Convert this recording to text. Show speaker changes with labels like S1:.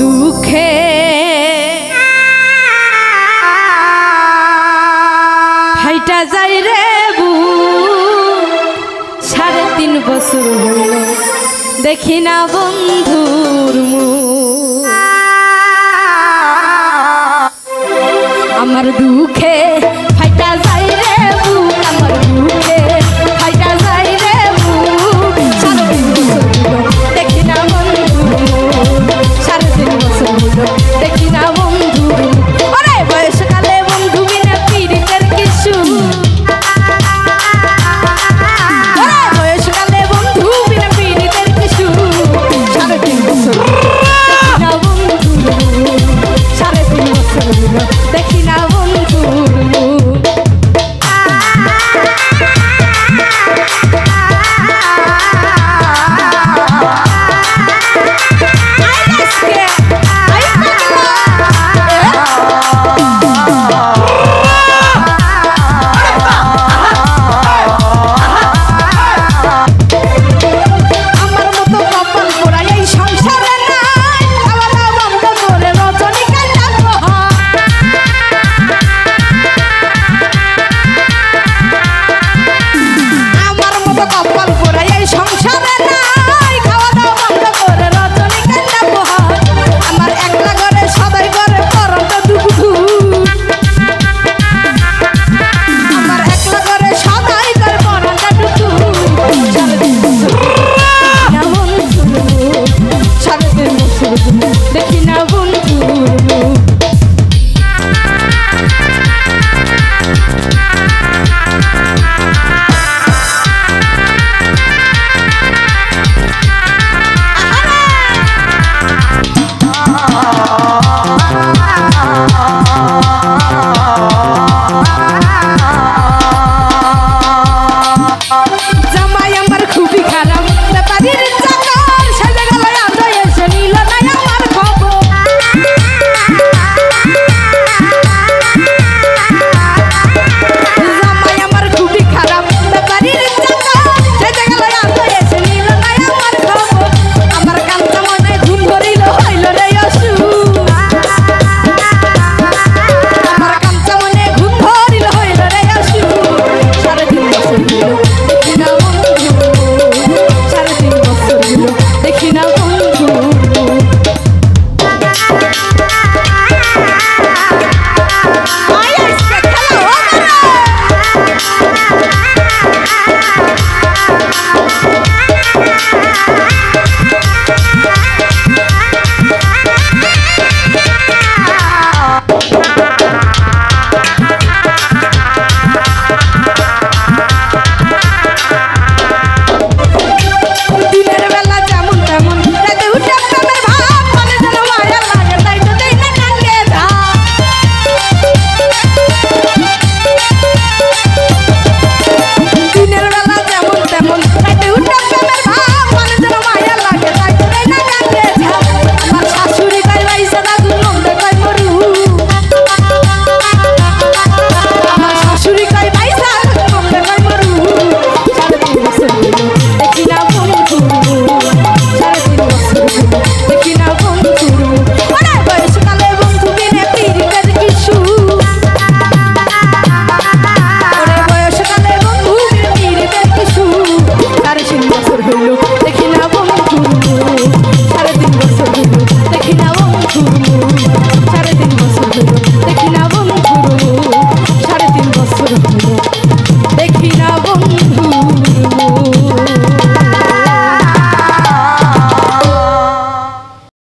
S1: দুঃখে। হাইটা যাই রে বু সাড়ে তিন বছর হইল দেখি না বন্ধুর মুখ।